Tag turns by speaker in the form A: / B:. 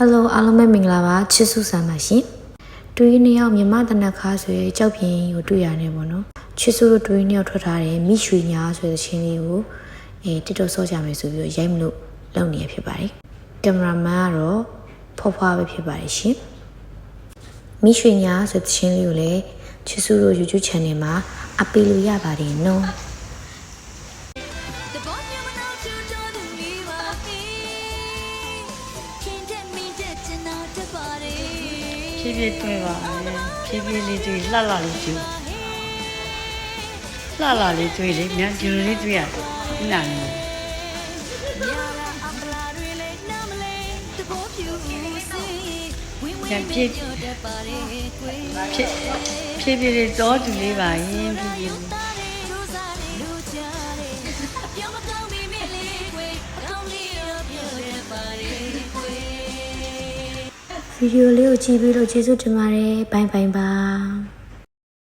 A: Hello အားလုံးပဲမင်္ဂလာပါချစ်စုဆန်ပါရှင်တွေးနှစ်ယောက်မြမတနက်ခါဆိုရဲကြောက်ပြင်းကိုတွေ့ရတယ်ပေါ့နော်ချစ်စုတို့တွေးနှစ်ယောက်ထွက်ထားတယ်မိရွှေညာဆိုတဲ့ချင်းလေးကိုအဲတစ်တော့ဆော့ကြမယ်ဆိုပြီးတော့ရိုက်မလို့လုပ်နေရဖြစ်ပါတယ်ကင်မရာမန်ကတော့ဖွားဖွားပဲဖြစ်ပါတယ်ရှင်မိရွှေညာဆိုတဲ့ချင်းလေးကိုလည်းချစ်စုတို့ YouTube channel မှာအပ်ပေးလို့ရပါတယ်နော်
B: ဖြည်းဖြည်းတွေ့ပါမယ်ဖြည်းဖြည်းလေးတွေ့လှလှလေးတွေ့လှလှလေးတွေ့လေမြန်ဒီလိုလေးတွေ့ရတယ်နာနေ
C: Yara ambla really namle The boy you see We we
B: Yan
C: me
B: pied.
C: do the body
B: ဖြည်းဖြည်းဖြည်းလေးတော့တူလေးပါရင်ဖြည်းဖြည်း
A: ဗီဒီယိုလေးကိုကြည့်ပြီးလို့ကျေးဇူးတင်ပါတယ်ဘိုင်ဘိုင်ပါ